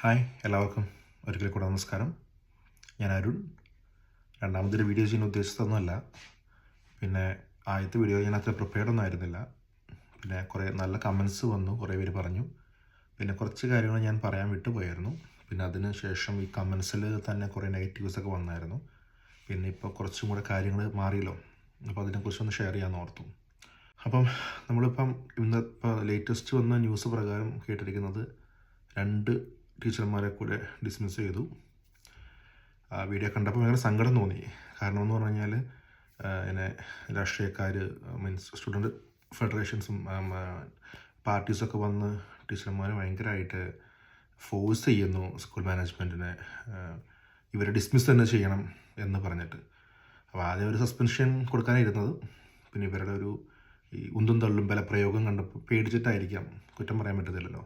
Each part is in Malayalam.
ഹായ് എല്ലാവർക്കും ഒരിക്കൽ കൂടെ നമസ്കാരം. ഞാൻ അരുൺ. രണ്ടാമതൊരു വീഡിയോ ചെയ്യാൻ ഉദ്ദേശിച്ചതൊന്നുമല്ല. പിന്നെ ആദ്യത്തെ വീഡിയോ ഞാൻ അത്ര പ്രിപ്പയർഡ് ഒന്നും ആയിരുന്നില്ല. പിന്നെ കുറേ നല്ല കമൻസ് വന്നു കുറേ പേര് പറഞ്ഞു. പിന്നെ കുറച്ച് കാര്യങ്ങൾ ഞാൻ പറയാൻ വിട്ടുപോയായിരുന്നു. പിന്നെ അതിന് ശേഷം ഈ കമൻസിൽ തന്നെ കുറേ നെഗറ്റീവ്സ് ഒക്കെ വന്നായിരുന്നു. പിന്നെ ഇപ്പോൾ കുറച്ചും കൂടെ കാര്യങ്ങൾ മാറിയല്ലോ. അപ്പോൾ അതിനെക്കുറിച്ചൊന്ന് ഷെയർ ചെയ്യാൻ ഓർത്തു. അപ്പം നമ്മളിപ്പം ഇന്ന് ഇപ്പോൾ ലേറ്റസ്റ്റ് വന്ന ന്യൂസ് പ്രകാരം കേട്ടിരിക്കുന്നത് രണ്ട് ടീച്ചർമാരെ കൂടെ ഡിസ്മിസ് ചെയ്തു. ആ വീഡിയോ കണ്ടപ്പോൾ ഭയങ്കര സങ്കടം തോന്നി. കാരണം എന്ന് പറഞ്ഞു കഴിഞ്ഞാൽ എന്നെ രാഷ്ട്രീയക്കാർ മീൻസ് സ്റ്റുഡന്റ് ഫെഡറേഷൻസും പാർട്ടീസൊക്കെ വന്ന് ടീച്ചർമാരെ ഭയങ്കരമായിട്ട് ഫോഴ്സ് ചെയ്യുന്നു സ്കൂൾ മാനേജ്മെന്റിനെ ഇവരെ ഡിസ്മിസ് തന്നെ ചെയ്യണം എന്ന് പറഞ്ഞിട്ട്. അപ്പോൾ ആദ്യം ഒരു സസ്പെൻഷൻ കൊടുക്കാനായിരുന്നത് പിന്നെ ഇവരുടെ ഒരു ഈ ഉന്തും തള്ളും ബലപ്രയോഗം കണ്ടപ്പോൾ പേടിച്ചിട്ടായിരിക്കാം. കുറ്റം പറയാൻ പറ്റത്തില്ലല്ലോ.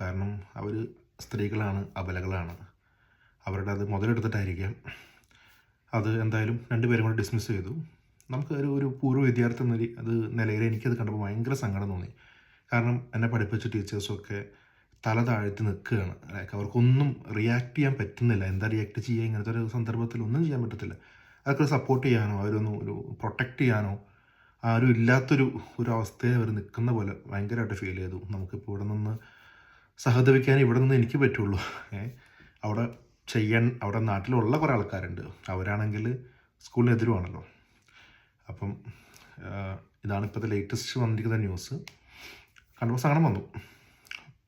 കാരണം അവർ സ്ത്രീകളാണ് അബലകളാണ്. അവരുടെ അത് മുതലെടുത്തിട്ടായിരിക്കാം. അത് എന്തായാലും രണ്ടുപേരും കൂടെ ഡിസ്മിസ് ചെയ്തു. നമുക്ക് ഒരു ഒരു പൂർവ വിദ്യാർത്ഥി എന്ന അത് നിലയിൽ എനിക്കത് കണ്ടപ്പോൾ ഭയങ്കര സങ്കടം തോന്നി. കാരണം എന്നെ പഠിപ്പിച്ച ടീച്ചേഴ്സൊക്കെ തല താഴ്ത്തി നിൽക്കുകയാണ്. ലൈക്ക് അവർക്കൊന്നും റിയാക്ട് ചെയ്യാൻ പറ്റുന്നില്ല. എന്താ റിയാക്ട് ചെയ്യുക? ഇങ്ങനത്തെ ഒരു സന്ദർഭത്തിൽ ഒന്നും ചെയ്യാൻ പറ്റത്തില്ല. അതൊക്കെ സപ്പോർട്ട് ചെയ്യാനോ അവരൊന്ന് ഒരു പ്രൊട്ടക്റ്റ് ചെയ്യാനോ ആരും ഇല്ലാത്തൊരു ഒരു അവസ്ഥയിൽ അവർ നിൽക്കുന്ന പോലെ ഭയങ്കരമായിട്ട് ഫീൽ ചെയ്തു. നമുക്കിപ്പോൾ ഇവിടെ നിന്ന് സഹതപിക്കാൻ ഇവിടെ നിന്ന് എനിക്ക് പറ്റുള്ളൂ. അവിടെ ചെയ്യാൻ അവിടെ നാട്ടിലുള്ള കുറേ ആൾക്കാരുണ്ട്. അവരാണെങ്കിൽ സ്കൂളിനെതിരുവാണല്ലോ. അപ്പം ഇതാണ് ഇപ്പോഴത്തെ ലേറ്റസ്റ്റ് വന്നിരിക്കുന്ന ന്യൂസ് കണ്ടപ്പോൾ സങ്കടം വന്നു.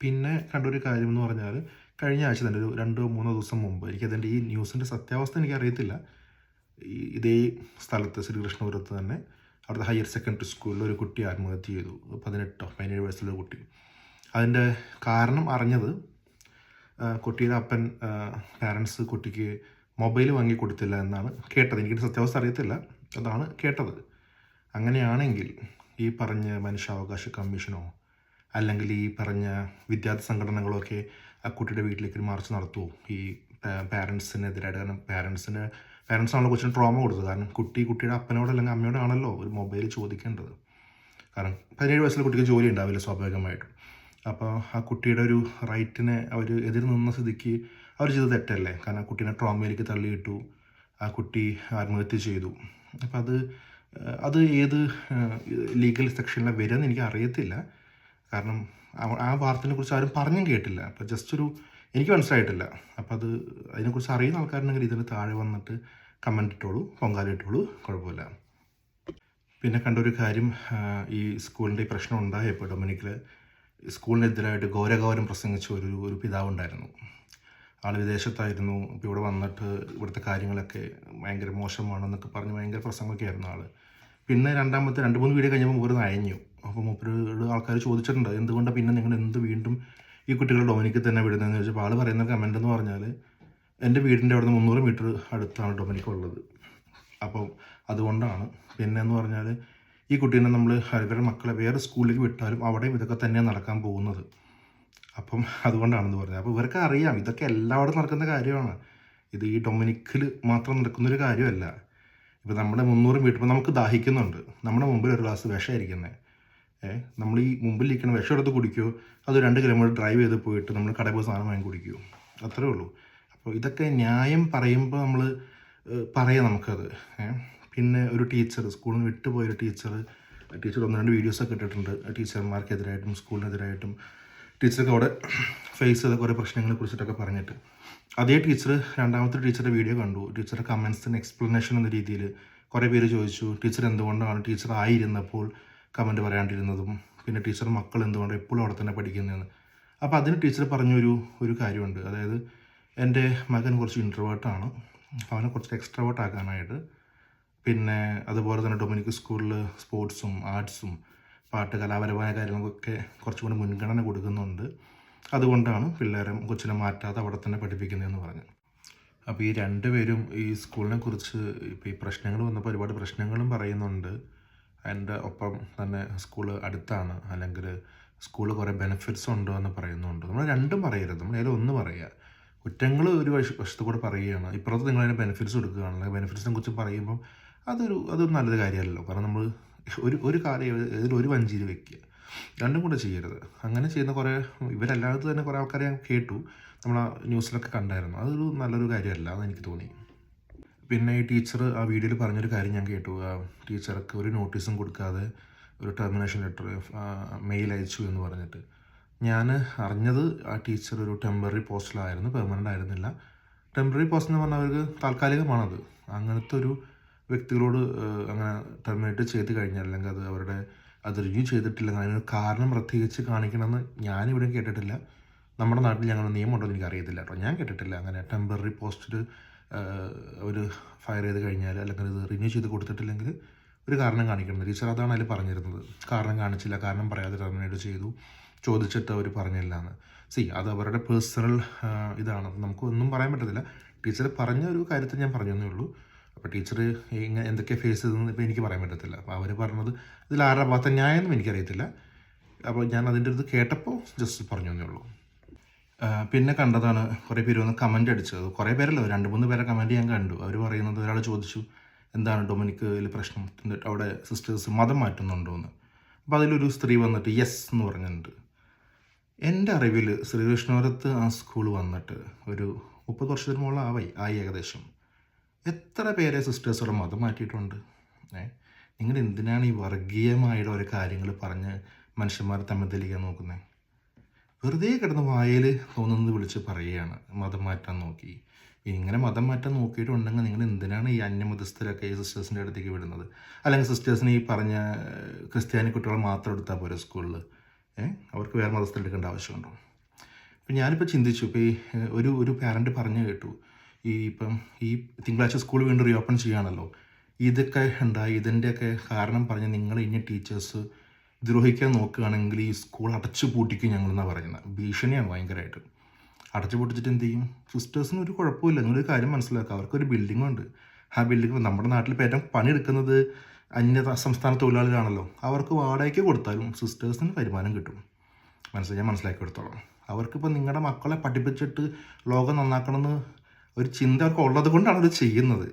പിന്നെ കണ്ടൊരു കാര്യം എന്ന് പറഞ്ഞാൽ കഴിഞ്ഞ ആഴ്ച തന്നെ ഒരു രണ്ടോ മൂന്നോ ദിവസം മുമ്പ് എനിക്കതിന്റെ ഈ ന്യൂസിന്റെ സത്യാവസ്ഥ എനിക്കറിയത്തില്ല ഇതേ സ്ഥലത്ത് ശ്രീകൃഷ്ണപുരത്ത് തന്നെ അവിടുത്തെ ഹയർ സെക്കൻഡറി സ്കൂളിൽ ഒരു കുട്ടി ആത്മഹത്യ ചെയ്തു. പതിനെട്ടോ പതിനേഴ് വയസ്സുള്ള കുട്ടി. അതിന്റെ കാരണം അറിഞ്ഞത് കുട്ടിയുടെ അപ്പൻ പാരൻസ് കുട്ടിക്ക് മൊബൈൽ വാങ്ങി കൊടുത്തില്ല എന്നാണ് കേട്ടത്. എനിക്ക് സത്യാവസ്ഥ അറിയത്തില്ല. അതാണ് കേട്ടത്. അങ്ങനെയാണെങ്കിൽ ഈ പറഞ്ഞ മനുഷ്യാവകാശ കമ്മീഷനോ അല്ലെങ്കിൽ ഈ പറഞ്ഞ വിദ്യാർത്ഥി സംഘടനകളൊക്കെ ആ കുട്ടിയുടെ വീട്ടിലേക്ക് ഒരു മാർച്ച് നടത്തുമോ ഈ പാരൻസിനെതിരായിട്ട് കാരണം പാരൻസിന് പാരൻസാണല്ലോ കൊച്ചിന് ട്രോമ കൊടുത്തത്. കാരണം കുട്ടി കുട്ടിയുടെ അപ്പനോട് അല്ലെങ്കിൽ അമ്മയോടാണല്ലോ ഒരു മൊബൈൽ ചോദിക്കേണ്ടത്. കാരണം പതിനേഴ് വയസ്സിലെ കുട്ടിക്ക് ജോലി ഉണ്ടാവില്ല സ്വാഭാവികമായിട്ടും. അപ്പോൾ ആ കുട്ടിയുടെ ഒരു റൈറ്റിനെ അവർ എതിർ നിന്ന സ്ഥിതിക്ക് അവർ ചെയ്തത് തെറ്റല്ലേ? കാരണം കുട്ടീനെ ട്രോമയിലേക്ക് തള്ളിയിട്ടു ആ കുട്ടി ആത്മഹത്യ ചെയ്തു. അപ്പം അത് അത് ഏത് ലീഗൽ സെക്ഷനിലാണ് വരുമെന്ന് എനിക്ക് അറിയത്തില്ല. കാരണം ആ- വാർത്തനെ കുറിച്ച് ആരും പറഞ്ഞും കേട്ടില്ല. അപ്പോൾ ജസ്റ്റ് ഒരു എനിക്ക് മനസ്സിലായിട്ടില്ല. അപ്പോൾ അത് അതിനെക്കുറിച്ച് അറിയുന്ന ആൾക്കാരുണ്ടെങ്കിൽ ഇതിന് താഴെ വന്നിട്ട് കമന്റ് ഇട്ടോളൂ പൊങ്കാല ഇട്ടോളൂ കുഴപ്പമില്ല. പിന്നെ കണ്ടൊരു കാര്യം ഈ സ്കൂളിന്റെ പ്രശ്നം ഉണ്ടായപ്പോൾ ഡൊമിനിക്കിൽ സ്കൂളിനെതിരായിട്ട് ഘോരഘോരം പ്രസംഗിച്ച ഒരു ഒരു പിതാവുണ്ടായിരുന്നു. ആൾ വിദേശത്തായിരുന്നു. അപ്പോൾ ഇവിടെ വന്നിട്ട് ഇവിടുത്തെ കാര്യങ്ങളൊക്കെ ഭയങ്കര മോശമാണെന്നൊക്കെ പറഞ്ഞ് ഭയങ്കര പ്രസംഗമൊക്കെ ആയിരുന്നു ആൾ പിന്നെ രണ്ടാമത്തെ രണ്ട് മൂന്ന് വീഡിയോ കഴിഞ്ഞപ്പോൾ മൂപ്പര് നയഞ്ഞു. അപ്പോൾ മൂപ്പരോട് ആൾക്കാർ ചോദിച്ചിട്ടുണ്ട് എന്തുകൊണ്ടാണ് പിന്നെ നിങ്ങൾ എന്ത് വീണ്ടും ഈ കുട്ടികളെ ഡൊമിനിക്ക് തന്നെ വിടുന്നതെന്ന്? ചോദിച്ചപ്പോൾ ആൾ പറയുന്ന കമന്റ് എന്ന് പറഞ്ഞാൽ എന്റെ വീടിന്റെ അവിടെ നിന്ന് മുന്നൂറ് മീറ്റർ അടുത്താണ് ഡൊമിനിക്ക് ഉള്ളത് അപ്പം അതുകൊണ്ടാണ്. പിന്നെ എന്ന് പറഞ്ഞാൽ ഈ കുട്ടീനെ നമ്മൾ ഹരിഹര മക്കളെ വേറെ സ്കൂളിലേക്ക് വിട്ടാലും അവിടെയും ഇതൊക്കെ തന്നെയാണ് നടക്കാൻ പോകുന്നത്. അപ്പം അതുകൊണ്ടാണെന്ന് പറഞ്ഞത്. അപ്പോൾ ഇവർക്ക് അറിയാം. ഇതൊക്കെ എല്ലായിടത്തും നടക്കുന്ന കാര്യമാണ്. ഇത് ഈ ഡൊമിനിക്കിൽ മാത്രം നടക്കുന്നൊരു കാര്യമല്ല. ഇപ്പോൾ നമ്മുടെ മുന്നൂറ് വീട്ടിൽ നമുക്ക് ദാഹിക്കുന്നുണ്ട്. നമ്മുടെ മുമ്പിൽ ഒരു ഗ്ലാസ് വിഷമായിരിക്കുന്നത് ഏഹ് നമ്മൾ ഈ മുമ്പിൽ ഇരിക്കുന്ന വിഷം എടുത്ത് കുടിക്കുമോ അത് രണ്ട് കിലോമീറ്റർ ഡ്രൈവ് ചെയ്ത് പോയിട്ട് നമ്മൾ കടയിൽ പോയി സാധനം വാങ്ങി കുടിക്കുമോ അത്രേ ഉള്ളൂ. അപ്പോൾ ഇതൊക്കെ ന്യായം പറയുമ്പോൾ നമ്മൾ പറയാം നമുക്കത്. ഏഹ് പിന്നെ ഒരു ടീച്ചർ സ്കൂളിൽ നിന്ന് വിട്ടുപോയൊരു ടീച്ചർ ടീച്ചർ ഒന്ന് രണ്ട് വീഡിയോസൊക്കെ ഇട്ടിട്ടുണ്ട്. ടീച്ചർമാർക്കെതിരായിട്ടും സ്കൂളിനെതിരായിട്ടും ടീച്ചർക്ക് അവിടെ ഫേസ് ചെയ്ത കുറേ പ്രശ്നങ്ങളെ കുറിച്ചിട്ടൊക്കെ പറഞ്ഞിട്ട്. അതേ ടീച്ചർ രണ്ടാമത്തെ ടീച്ചറുടെ വീഡിയോ കണ്ടു. ടീച്ചറുടെ കമൻസിന് എക്സ്പ്ലനേഷൻ എന്ന രീതിയിൽ കുറേ പേര് ചോദിച്ചു. ടീച്ചർ എന്തുകൊണ്ടാണ്? ടീച്ചർ ആയിരുന്നപ്പോൾ കമന്റ് പറയാണ്ടിരുന്നതും പിന്നെ ടീച്ചർ മക്കൾ എന്തുകൊണ്ടാണ് എപ്പോഴും അവിടെ തന്നെ പഠിക്കുന്നതെന്ന്. അപ്പോൾ അതിന് ടീച്ചർ പറഞ്ഞൊരു ഒരു കാര്യമുണ്ട്. അതായത് എന്റെ മകൻ കുറച്ച് ഇൻട്രവേർട്ടാണ് അവനെ കുറച്ച് എക്സ്ട്രവേർട്ട് ആക്കാനായിട്ട് പിന്നെ അതുപോലെ തന്നെ ഡൊമിനിക് സ്കൂളിൽ സ്പോർട്സും ആർട്സും പാട്ട് കലാപരമായ കാര്യങ്ങൾക്കൊക്കെ കുറച്ചും കൂടി മുൻഗണന കൊടുക്കുന്നുണ്ട്. അതുകൊണ്ടാണ് പിള്ളേരെ കൊച്ചിനെ മാറ്റാതെ അവിടെ തന്നെ പഠിപ്പിക്കുന്നതെന്ന് പറഞ്ഞു അപ്പോൾ ഈ രണ്ടുപേരും ഈ സ്കൂളിനെ കുറിച്ച് ഇപ്പോൾ ഈ പ്രശ്നങ്ങൾ വന്നപ്പോൾ ഒരുപാട് പ്രശ്നങ്ങളും പറയുന്നുണ്ട്. അതിന്റെ ഒപ്പം തന്നെ സ്കൂൾ അടുത്താണ്. അല്ലെങ്കിൽ സ്കൂൾ കുറേ ബെനിഫിറ്റ്സ് ഉണ്ടോ എന്ന് പറയുന്നുണ്ട്. നമ്മൾ രണ്ടും പറയരുത്. നമ്മൾ ഏതെങ്കിലും ഒന്ന് പറയുക കുറ്റങ്ങൾ ഒരു വശ വശത്ത് കൂടെ പറയുകയാണ്. ഇപ്പുറത്ത് നിങ്ങൾ അതിന്റെ ബെനിഫിറ്റ്സ് അല്ലെങ്കിൽ ബെനിഫിറ്റ്സിനെ കുറിച്ച് പറയുമ്പം അതൊരു അതൊരു നല്ലൊരു കാര്യമല്ലല്ലോ. കാരണം നമ്മൾ ഒരു ഒരു കാര്യം ഇതിൽ ഒരു വഞ്ചിയിൽ വെക്കുക. രണ്ടും കൂടെ ചെയ്യരുത്. അങ്ങനെ ചെയ്യുന്ന കുറേ ഇവരല്ലാതെ തന്നെ കുറേ ആൾക്കാരെ ഞാൻ കേട്ടു. നമ്മൾ ആ ന്യൂസിലൊക്കെ കണ്ടായിരുന്നു. അതൊരു നല്ലൊരു കാര്യമല്ല എന്ന് എനിക്ക് തോന്നി. പിന്നെ ഈ ടീച്ചർ ആ വീഡിയോയിൽ പറഞ്ഞൊരു കാര്യം ഞാൻ കേട്ടു. ആ ടീച്ചർക്ക് ഒരു നോട്ടീസും കൊടുക്കാതെ ഒരു ടെർമിനേഷൻ ലെറ്റർ മെയിൽ അയച്ചു എന്ന് പറഞ്ഞിട്ട്. ഞാൻ അറിഞ്ഞത് ആ ടീച്ചർ ഒരു ടെമ്പററി പോസ്റ്റിലായിരുന്നു പെർമനന്റ് ആയിരുന്നില്ല. ടെമ്പററി പോസ്റ്റ് എന്ന് പറഞ്ഞാൽ അവർക്ക് താൽക്കാലികമാണത്. അങ്ങനത്തെ ഒരു വ്യക്തികളോട് അങ്ങനെ ടെർമിനേറ്റ് ചെയ്ത് കഴിഞ്ഞാൽ അല്ലെങ്കിൽ അത് അവരുടെ അത് റിവ്യൂ ചെയ്തിട്ടില്ലെങ്കിൽ അതിനൊരു കാരണം പ്രത്യേകിച്ച് കാണിക്കണമെന്ന് ഞാനിവിടെ കേട്ടിട്ടില്ല. നമ്മുടെ നാട്ടിൽ ഞങ്ങൾ നിയമമുണ്ടോ എന്ന് എനിക്കറിയത്തില്ല കേട്ടോ. ഞാൻ കേട്ടിട്ടില്ല. അങ്ങനെ ടെമ്പററി പോസ്റ്റിൽ ഒരു ഫയർ ചെയ്ത് കഴിഞ്ഞാൽ അല്ലെങ്കിൽ ഇത് റിന്യൂ ചെയ്ത് കൊടുത്തിട്ടില്ലെങ്കിൽ ഒരു കാരണം കാണിക്കണം ടീച്ചർ അതാണ് അതിൽ പറഞ്ഞിരുന്നത്. കാരണം കാണിച്ചില്ല കാരണം പറയാതെ ടെർമിനേറ്റ് ചെയ്തു. ചോദിച്ചിട്ട് അവർ പറഞ്ഞില്ല എന്ന്. സി അത് അവരുടെ പേഴ്സണൽ ഇതാണ്. നമുക്ക് ഒന്നും പറയാൻ പറ്റത്തില്ല. ടീച്ചർ പറഞ്ഞ ഒരു കാര്യത്തിൽ ഞാൻ പറഞ്ഞതേ ഉള്ളൂ. അപ്പോൾ ടീച്ചർ ഇങ്ങനെ എന്തൊക്കെ ഫേസ് ചെയ്തെന്ന് ഇപ്പോൾ എനിക്ക് പറയാൻ പറ്റത്തില്ല. അപ്പോൾ അവർ പറഞ്ഞത് ഇതിൽ ആരുടെ ഭാഗത്തെ ന്യായമെന്നും എനിക്കറിയത്തില്ല. അപ്പോൾ ഞാൻ അതിന്റെ അടുത്ത് കേട്ടപ്പോൾ ജസ്റ്റ് പറഞ്ഞു എന്നേ ഉള്ളൂ. പിന്നെ കണ്ടതാണ് കുറേ പേര് വന്ന് കമന്റ് അടിച്ചത്. കുറേ പേരല്ലോ രണ്ട് മൂന്ന് പേരെ കമന്റ് ഞാൻ കണ്ടു. അവർ പറയുന്നത് ഒരാൾ ചോദിച്ചു എന്താണ് ഡൊമിനിക്ക് ഇതിൽ പ്രശ്നം അവിടെ സിസ്റ്റേഴ്സ് മതം മാറ്റുന്നുണ്ടോ എന്ന്? അപ്പോൾ അതിലൊരു സ്ത്രീ വന്നിട്ട് യെസ് എന്ന് പറഞ്ഞിട്ടുണ്ട്. എന്റെ അറിവിൽ ശ്രീകൃഷ്ണപുരത്ത് ആ സ്കൂൾ വന്നിട്ട് ഒരു മുപ്പത് വർഷത്തിന് മുകളിൽ ആവായി ആയി ഏകദേശം. എത്ര പേരെ സിസ്റ്റേഴ്സുകൾ മതം മാറ്റിയിട്ടുണ്ട് ഏ? നിങ്ങൾ എന്തിനാണ് ഈ വർഗീയമായിട്ട് ഓരോ കാര്യങ്ങൾ പറഞ്ഞ് മനുഷ്യന്മാരെ തമ്മിൽ തെളിയിക്കാൻ നോക്കുന്നത് വെറുതെ കിടന്ന് വായിൽ തോന്നുന്നത് വിളിച്ച് പറയുകയാണ്. മതം മാറ്റാൻ നോക്കി. ഇങ്ങനെ മതം മാറ്റാൻ നോക്കിയിട്ടുണ്ടെങ്കിൽ നിങ്ങൾ എന്തിനാണ് ഈ അന്യമതസ്ഥരൊക്കെ ഈ സിസ്റ്റേഴ്സിന്റെ അടുത്തേക്ക് വിടുന്നത്? അല്ലെങ്കിൽ സിസ്റ്റേഴ്സിന് ഈ പറഞ്ഞ ക്രിസ്ത്യാനി കുട്ടികൾ മാത്രം എടുത്താൽ പോരെ സ്കൂളിൽ അവർക്ക് വേറെ മതസ്ഥരെടുക്കേണ്ട ആവശ്യമുണ്ടോ? ഇപ്പം ഞാനിപ്പോൾ ചിന്തിച്ചു. ഇപ്പോൾ ഈ ഒരു ഒരു പാരന്റ് പറഞ്ഞു കേട്ടു. ഈ ഇപ്പം ഈ തിങ്കളാഴ്ച സ്കൂൾ വീണ്ടും റീ ഓപ്പൺ ചെയ്യുകയാണല്ലോ. ഇതൊക്കെ ഉണ്ടായി ഇതിന്റെയൊക്കെ കാരണം പറഞ്ഞ് നിങ്ങൾ ഇനി ടീച്ചേഴ്സ് ദ്രോഹിക്കാൻ നോക്കുകയാണെങ്കിൽ ഈ സ്കൂൾ അടച്ചു പൂട്ടിക്കും ഞങ്ങളെന്നാണ് പറയുന്നത്. ഭീഷണിയാണ് ഭയങ്കരമായിട്ട്. അടച്ചു പൊട്ടിച്ചിട്ട് എന്ത് ചെയ്യും? സിസ്റ്റേഴ്സിന് ഒരു കുഴപ്പമില്ല. നിങ്ങളൊരു കാര്യം മനസ്സിലാക്കുക. അവർക്കൊരു ബിൽഡിംഗ് ഉണ്ട്. ആ ബിൽഡിംഗ് നമ്മുടെ നാട്ടിൽ ഇപ്പോൾ ഏറ്റവും പണിയെടുക്കുന്നത് അന്യ സംസ്ഥാന തൊഴിലാളികളാണല്ലോ. അവർക്ക് വാടകയ്ക്ക് കൊടുത്താലും സിസ്റ്റേഴ്സിന് വരുമാനം കിട്ടും. മനസ്സിലായി? ഞാൻ മനസ്സിലാക്കി കൊടുത്തോളാം. അവർക്കിപ്പോൾ നിങ്ങളുടെ മക്കളെ പഠിപ്പിച്ചിട്ട് ലോകം നന്നാക്കണമെന്ന് ഒരു ചിന്ത അവർക്ക് ഉള്ളത് കൊണ്ടാണ് അവർ ചെയ്യുന്നത്.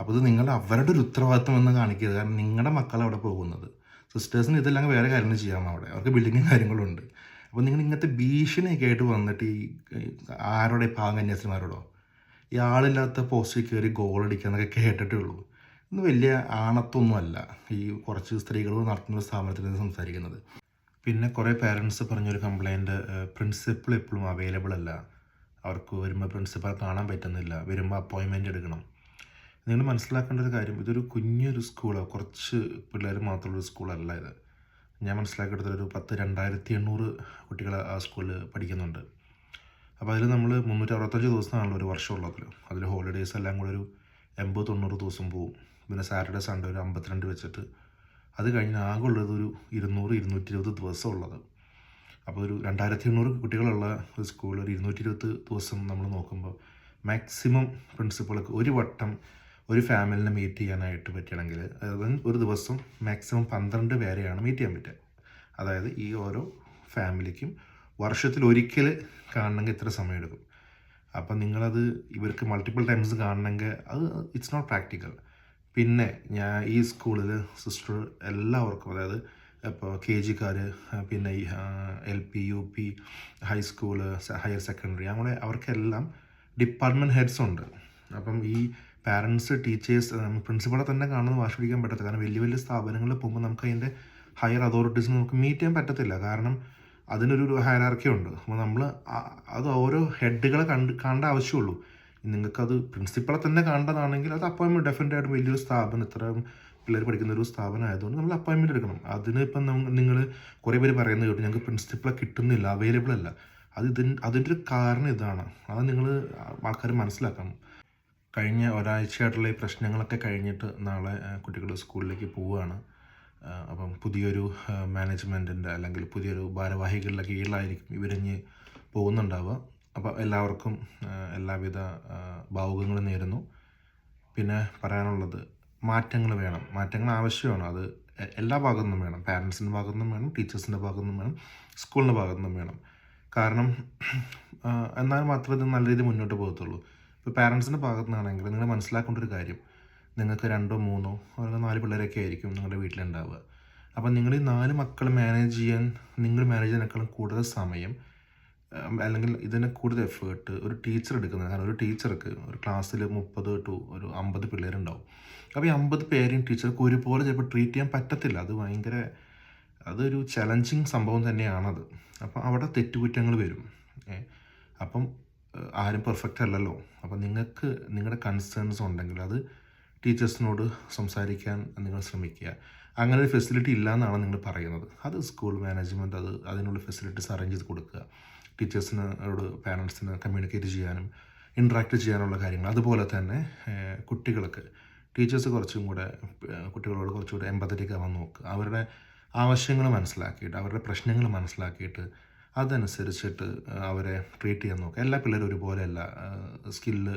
അപ്പോൾ ഇത് നിങ്ങൾ അവരുടെ ഒരു ഉത്തരവാദിത്വം എന്ന് കാണിക്കുക കാരണം നിങ്ങളുടെ മക്കൾ അവിടെ പോകുന്നത്. സിസ്റ്റേഴ്സിന് ഇതെല്ലാം വേറെ കാര്യങ്ങൾ ചെയ്യാം അവിടെ. അവർക്ക് ബിൽഡിങ്ങും കാര്യങ്ങളും ഉണ്ട്. അപ്പോൾ നിങ്ങൾ ഇങ്ങനത്തെ ഭീഷണിയൊക്കെ ആയിട്ട് വന്നിട്ട് ഈ ആരുടെ കന്യാസിമാരോടോ ഈ ആളില്ലാത്ത പോസ്റ്റിൽ കയറി ഗോൾ എന്നൊക്കെ കേട്ടിട്ടേ ഉള്ളൂ. ഇന്ന് വലിയ ആണത്തൊന്നുമല്ല ഈ കുറച്ച് സ്ത്രീകൾ നടത്തുന്ന ഒരു സ്ഥാപനത്തിൽ നിന്ന് സംസാരിക്കുന്നത്. പിന്നെ കുറേ പേരൻസ് പറഞ്ഞൊരു കംപ്ലൈന്റ് പ്രിൻസിപ്പിൾ എപ്പോഴും അവൈലബിൾ അല്ല. അവർക്ക് വരുമ്പോൾ പ്രിൻസിപ്പൽ കാണാൻ പറ്റുന്നില്ല വരുമ്പോൾ അപ്പോയിൻമെന്റ് എടുക്കണം. നിങ്ങൾ മനസ്സിലാക്കേണ്ട ഒരു കാര്യം ഇതൊരു കുഞ്ഞൊരു സ്കൂളാണ് കുറച്ച് പിള്ളേർ മാത്രമുള്ളൊരു സ്കൂളല്ല ഇത്. ഞാൻ മനസ്സിലാക്കിയെടുത്തൊരു പത്ത് രണ്ടായിരത്തി എണ്ണൂറ് കുട്ടികൾ ആ സ്കൂളിൽ പഠിക്കുന്നുണ്ട്. അപ്പോൾ അതിൽ നമ്മൾ മുന്നൂറ്റി അറുപത്തഞ്ച് ദിവസമാണല്ലോ ഒരു വർഷം ഉള്ളത് അതിൽ ഹോളിഡേയ്സ് എല്ലാം കൂടെ ഒരു എൺപത് തൊണ്ണൂറ് ദിവസം പോവും. പിന്നെ സാറ്റർഡേ സൺഡേ ഒരു അമ്പത്തിരണ്ട് വെച്ചിട്ട്. അത് കഴിഞ്ഞ് ആകെ ഉള്ളത് ഒരു ഇരുന്നൂറ് ഇരുന്നൂറ്റി ഇരുപത് ദിവസം ഉള്ളത്. അപ്പോൾ ഒരു രണ്ടായിരത്തി എണ്ണൂറ് കുട്ടികളുള്ള ഒരു സ്കൂൾ ഒരു ഇരുന്നൂറ്റി ഇരുപത് ദിവസം നമ്മൾ നോക്കുമ്പോൾ മാക്സിമം പ്രിൻസിപ്പൾക്ക് ഒരു വട്ടം ഒരു ഫാമിലിനെ മീറ്റ് ചെയ്യാനായിട്ട് പറ്റുകയാണെങ്കിൽ അതായത് ഒരു ദിവസം മാക്സിമം പന്ത്രണ്ട് പേരെയാണ് മീറ്റ് ചെയ്യാൻ പറ്റുക. അതായത് ഈ ഓരോ ഫാമിലിക്കും വർഷത്തിൽ ഒരിക്കൽ കാണണമെങ്കിൽ ഇത്ര സമയമെടുക്കും അപ്പം നിങ്ങളത് ഇവർക്ക് മൾട്ടിപ്പിൾ ടൈംസ് കാണണമെങ്കിൽ അത് ഇറ്റ്സ് നോട്ട് പ്രാക്ടിക്കൽ പിന്നെ ഞാൻ ഈ സ്കൂളിൽ സിസ്റ്റർ എല്ലാവർക്കും അതായത് ഇപ്പോൾ കെ ജിക്കാർ പിന്നെ L P U P high school higher secondary അങ്ങനെ അവർക്കെല്ലാം ഡിപ്പാർട്ട്മെന്റ് ഹെഡ്സ് ഉണ്ട്. അപ്പം ഈ പാരൻസ് ടീച്ചേഴ്സ് പ്രിൻസിപ്പളെ തന്നെ കാണുന്നത് വാഷിപ്പിക്കാൻ പറ്റത്തില്ല. കാരണം വലിയ വലിയ സ്ഥാപനങ്ങളിൽ പോകുമ്പോൾ നമുക്ക് അതിന്റെ ഹയർ അതോറിറ്റീസിന് നമുക്ക് മീറ്റ് ചെയ്യാൻ പറ്റത്തില്ല. കാരണം അതിനൊരു ഹയറാർക്കി ഉണ്ട്. അപ്പോൾ നമ്മൾ അത് ഓരോ ഹെഡുകളെ കണ്ട് കാണേണ്ട ആവശ്യമുള്ളൂ. നിങ്ങൾക്കത് പ്രിൻസിപ്പളെ തന്നെ കാണേണ്ടതാണെങ്കിൽ അത് അപ്പോയിൻമെന്റ് ഡെഫിനറ്റ് ആയിട്ടും വലിയൊരു സ്ഥാപനം ഇത്രയും പിള്ളേർ പഠിക്കുന്ന ഒരു സ്ഥാപനം ആയതുകൊണ്ട് നമ്മൾ അപ്പോയിൻമെന്റ് എടുക്കണം. അതിന് ഇപ്പം നിങ്ങൾ കുറേ പേര് പറയുന്നത് കേട്ടു ഞങ്ങൾക്ക് പ്രിൻസിപ്പളെ കിട്ടുന്നില്ല അവൈലബിൾ അല്ല. അത് ഇതിന് അതിന്റെ ഒരു കാരണം ഇതാണ്. അത് നിങ്ങൾ ആൾക്കാർ മനസ്സിലാക്കണം. കഴിഞ്ഞ ഒരാഴ്ചയായിട്ടുള്ള ഈ പ്രശ്നങ്ങളൊക്കെ കഴിഞ്ഞിട്ട് നാളെ കുട്ടികൾ സ്കൂളിലേക്ക് പോവുകയാണ്. അപ്പം പുതിയൊരു മാനേജ്മെന്റിന്റെ അല്ലെങ്കിൽ പുതിയൊരു ഭാരവാഹികളുടെ കീഴിലായിരിക്കും ഇവരിഞ്ഞ് പോകുന്നുണ്ടാവുക. അപ്പോൾ എല്ലാവർക്കും എല്ലാവിധ ഭാവുകങ്ങളും നേരുന്നു. പിന്നെ പറയാനുള്ളത് മാറ്റങ്ങൾ വേണം. മാറ്റങ്ങൾ ആവശ്യമാണ്. അത് എല്ലാ ഭാഗത്തു നിന്നും വേണം. പാരൻസിന്റെ ഭാഗത്തു നിന്നും വേണം ടീച്ചേഴ്സിന്റെ ഭാഗത്തു നിന്നും വേണം സ്കൂളിന്റെ ഭാഗത്തു നിന്നും വേണം. കാരണം എന്നാൽ മാത്രമേ ഇത് നല്ല രീതിയിൽ മുന്നോട്ട് പോകത്തുള്ളൂ. ഇപ്പോൾ പാരൻസിന്റെ ഭാഗത്തു നിന്നാണെങ്കിൽ നിങ്ങൾ മനസ്സിലാക്കേണ്ട ഒരു കാര്യം. നിങ്ങൾക്ക് രണ്ടോ മൂന്നോ അല്ലെങ്കിൽ നാല് പിള്ളേരൊക്കെ ആയിരിക്കും നിങ്ങളുടെ വീട്ടിലുണ്ടാവുക. അപ്പം നിങ്ങൾ ഈ നാല് മക്കൾ മാനേജ് ചെയ്യാൻ നിങ്ങൾ മാനേജ് ചെയ്യാനേക്കാളും കൂടുതൽ സമയം അല്ലെങ്കിൽ ഇതിനെ കൂടുതൽ എഫേർട്ട് ഒരു ടീച്ചർ എടുക്കുന്നത്. കാരണം ഒരു ടീച്ചർക്ക് ഒരു ക്ലാസ്സിൽ മുപ്പത് ടു ഒരു അമ്പത് പിള്ളേരുണ്ടാവും. അപ്പോൾ ഈ അമ്പത് പേരെയും ടീച്ചർക്ക് ഒരുപോലെ ചിലപ്പോൾ ട്രീറ്റ് ചെയ്യാൻ പറ്റത്തില്ല. അത് ഭയങ്കര അതൊരു ചലഞ്ചിങ് സംഭവം തന്നെയാണത്. അപ്പോൾ അവിടെ തെറ്റുകുറ്റങ്ങൾ വരും. അപ്പം ആരും പെർഫെക്റ്റ് അല്ലല്ലോ. അപ്പം നിങ്ങൾക്ക് നിങ്ങളുടെ കൺസേൺസ് ഉണ്ടെങ്കിൽ അത് ടീച്ചേഴ്സിനോട് സംസാരിക്കാൻ നിങ്ങൾ ശ്രമിക്കുക. അങ്ങനെ ഒരു ഫെസിലിറ്റി ഇല്ല എന്നാണ് നിങ്ങൾ പറയുന്നത്. അത് സ്കൂൾ മാനേജ്മെന്റ് അത് അതിനുള്ള ഫെസിലിറ്റീസ് അറേഞ്ച് ചെയ്ത് കൊടുക്കുക. ടീച്ചേഴ്സിനോട് പാരൻസിന് കമ്മ്യൂണിക്കേറ്റ് ചെയ്യാനും ഇൻട്രാക്ട് ചെയ്യാനുള്ള കാര്യങ്ങൾ. അതുപോലെ തന്നെ കുട്ടികൾക്ക് ടീച്ചേഴ്സ് കുറച്ചും കൂടെ കുട്ടികളോട് കുട്ടികളോട് കുറച്ചുകൂടെ എമ്പത്തറ്റിക് ആവാൻ നോക്കുക. അവരുടെ ആവശ്യങ്ങൾ മനസ്സിലാക്കിയിട്ട് അവരുടെ പ്രശ്നങ്ങൾ മനസ്സിലാക്കിയിട്ട് അതനുസരിച്ചിട്ട് അവരെ ട്രീറ്റ് ചെയ്യാൻ നോക്കുക. എല്ലാ പിള്ളേരും ഒരുപോലെയല്ല. Skill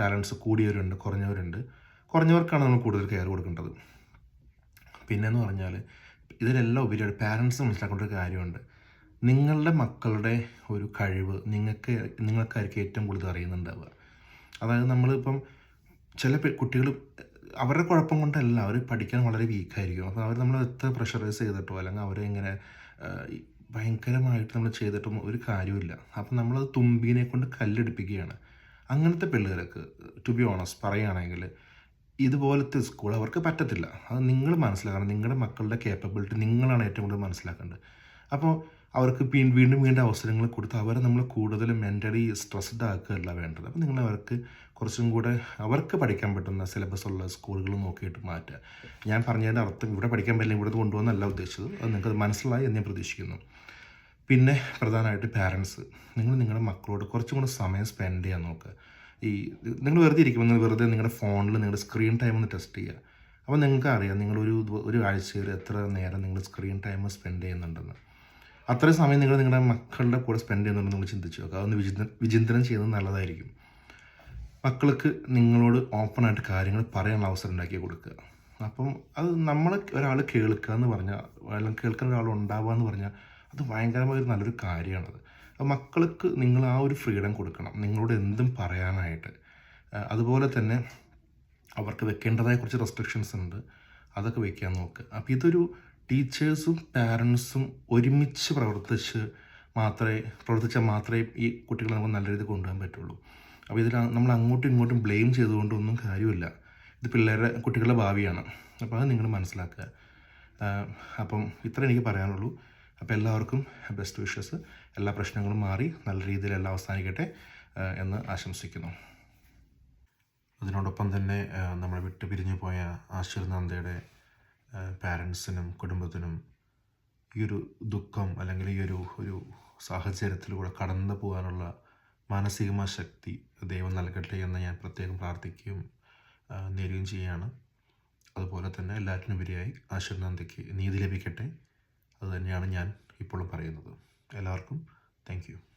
talents കൂടിയവരുണ്ട് കുറഞ്ഞവരുണ്ട്. കുറഞ്ഞവർക്കാണ് നമ്മൾ കൂടുതൽ കെയർ കൊടുക്കേണ്ടത്. പിന്നെന്ന് പറഞ്ഞാൽ ഇതിലെല്ലാം ഉപരിയായിട്ട് പാരൻസ് മനസ്സിലാക്കേണ്ട ഒരു കാര്യമുണ്ട്. നിങ്ങളുടെ മക്കളുടെ ഒരു കഴിവ് നിങ്ങൾക്ക് നിങ്ങൾക്കായിരിക്കും ഏറ്റവും കൂടുതൽ അറിയുന്നുണ്ടാവുക. അതായത് നമ്മളിപ്പം ചില കുട്ടികൾ അവരുടെ കുഴപ്പം കൊണ്ടല്ല അവർ പഠിക്കാൻ വളരെ വീക്കായിരിക്കും. അപ്പോൾ അവർ നമ്മൾ എത്ര പ്രഷറൈസ് ചെയ്തിട്ടോ അല്ലെങ്കിൽ അവരെ ഇങ്ങനെ ഭയങ്കരമായിട്ട് നമ്മൾ ചെയ്തിട്ടും ഒരു കാര്യമില്ല അപ്പം നമ്മൾ തുമ്പിനെ കൊണ്ട് കല്ലെടുപ്പിക്കുകയാണ്. അങ്ങനത്തെ പിള്ളേർക്ക് ടു ബി ഓണസ്റ്റ് പറയുകയാണെങ്കിൽ ഇതുപോലത്തെ സ്കൂൾ അവർക്ക് പറ്റത്തില്ല. അത് നിങ്ങൾ മനസ്സിലാക്കണം. നിങ്ങളുടെ മക്കളുടെ കേപ്പബിലിറ്റി നിങ്ങളാണ് ഏറ്റവും കൂടുതൽ മനസ്സിലാക്കേണ്ടത്. അപ്പോൾ അവർക്ക് വീണ്ടും വീണ്ടും അവസരങ്ങൾ കൊടുത്ത് അവരെ നമ്മൾ കൂടുതൽ മെന്റലി സ്ട്രെസ്ഡ് ആക്കുകയല്ല വേണ്ടത്. അപ്പോൾ നിങ്ങൾ അവർക്ക് കുറച്ചും കൂടെ അവർക്ക് പഠിക്കാൻ പറ്റുന്ന സിലബസ് ഉള്ള സ്കൂളുകൾ നോക്കിയിട്ട് മാറ്റുക. ഞാൻ പറഞ്ഞതിന്റെ അർത്ഥം ഇവിടെ പഠിക്കാൻ പറ്റില്ല ഇവിടെ കൊണ്ടുപോകുന്നല്ല ഉദ്ദേശിച്ചത്. അത് നിങ്ങൾക്ക് മനസ്സിലായി എന്ന് ഞാൻ പ്രതീക്ഷിക്കുന്നു. പിന്നെ പ്രധാനമായിട്ട് പാരൻസ് നിങ്ങൾ നിങ്ങളുടെ മക്കളോട് കുറച്ചും കൂടെ സമയം സ്പെൻഡ് ചെയ്യാൻ നോക്കുക. ഈ നിങ്ങൾ വെറുതെ ഇരിക്കുമ്പോൾ നിങ്ങൾ വെറുതെ നിങ്ങളുടെ ഫോണിൽ നിങ്ങളുടെ സ്ക്രീൻ ടൈം ഒന്ന് ടെസ്റ്റ് ചെയ്യുക. അപ്പോൾ നിങ്ങൾക്ക് അറിയാം നിങ്ങളൊരു ഒരു ആഴ്ചയിൽ എത്ര നേരം നിങ്ങൾ സ്ക്രീൻ ടൈം സ്പെൻഡ് ചെയ്യുന്നുണ്ടെന്ന്. അത്രയും സമയം നിങ്ങൾ നിങ്ങളുടെ മക്കളുടെ കൂടെ സ്പെൻഡ് ചെയ്യുന്നുണ്ടെന്ന് നിങ്ങൾ ചിന്തിച്ചു നോക്കുക അതൊന്ന് വിചിന്ത വിചിന്തനം ചെയ്യുന്നത് നല്ലതായിരിക്കും. മക്കൾക്ക് നിങ്ങളോട് ഓപ്പണായിട്ട് കാര്യങ്ങൾ പറയാനുള്ള അവസരം ഉണ്ടാക്കി കൊടുക്കുക. അപ്പം അത് നമ്മൾ ഒരാൾ കേൾക്കുക എന്ന് പറഞ്ഞാൽ അല്ലെങ്കിൽ കേൾക്കുന്ന ഒരാൾ ഉണ്ടാവുക എന്ന് പറഞ്ഞാൽ അത് ഭയങ്കരമായ ഒരു നല്ലൊരു കാര്യമാണത് അപ്പോൾ മക്കൾക്ക് നിങ്ങൾ ആ ഒരു ഫ്രീഡം കൊടുക്കണം. നിങ്ങളോട് എന്തും പറയാനായിട്ട്. അതുപോലെ തന്നെ അവർക്ക് വെക്കേണ്ടതായ കുറച്ച് റെസ്ട്രിക്ഷൻസ് ഉണ്ട്. അതൊക്കെ വെക്കാൻ നോക്കുക. അപ്പോൾ ഇതൊരു ടീച്ചേഴ്സും പാരൻസും ഒരുമിച്ച് പ്രവർത്തിച്ച് മാത്രമേ പ്രവർത്തിച്ചാൽ മാത്രമേ ഈ കുട്ടികളെ നമുക്ക് നല്ല രീതിയിൽ കൊണ്ടുപോകാൻ പറ്റുള്ളൂ. അപ്പോൾ ഇതിൽ നമ്മൾ അങ്ങോട്ടും ഇങ്ങോട്ടും ബ്ലെയിം ചെയ്തുകൊണ്ടൊന്നും കാര്യമില്ല. ഇത് പിള്ളേരുടെ കുട്ടികളുടെ ഭാവിയാണ്. അപ്പോൾ അത് നിങ്ങൾ മനസ്സിലാക്കുക. അപ്പം ഇത്ര എനിക്ക് പറയാനുള്ളൂ. അപ്പോൾ എല്ലാവർക്കും ബെസ്റ്റ് വിഷസ്. എല്ലാ പ്രശ്നങ്ങളും മാറി നല്ല രീതിയിൽ എല്ലാം അവസാനിക്കട്ടെ എന്ന് ആശംസിക്കുന്നു. അതിനോടൊപ്പം തന്നെ നമ്മൾ വിട്ടുപിരിഞ്ഞു പോയ ആശീർ പാരൻസിനും കുടുംബത്തിനും ഈ ഒരു ദുഃഖം അല്ലെങ്കിൽ ഈ ഒരു ഒരു സാഹചര്യത്തിലൂടെ കടന്നു പോകാനുള്ള മാനസികമായ ശക്തി ദൈവം നൽകട്ടെ എന്ന് ഞാൻ പ്രത്യേകം പ്രാർത്ഥിക്കുകയും നേരുകയും ചെയ്യുകയാണ്. അതുപോലെ തന്നെ എല്ലാറ്റിനുപരിയായി ആശുനന്ദയ്ക്ക് നീതി ലഭിക്കട്ടെ. അതുതന്നെയാണ് ഞാൻ ഇപ്പോൾ പറയുന്നത്. എല്ലാവർക്കും താങ്ക്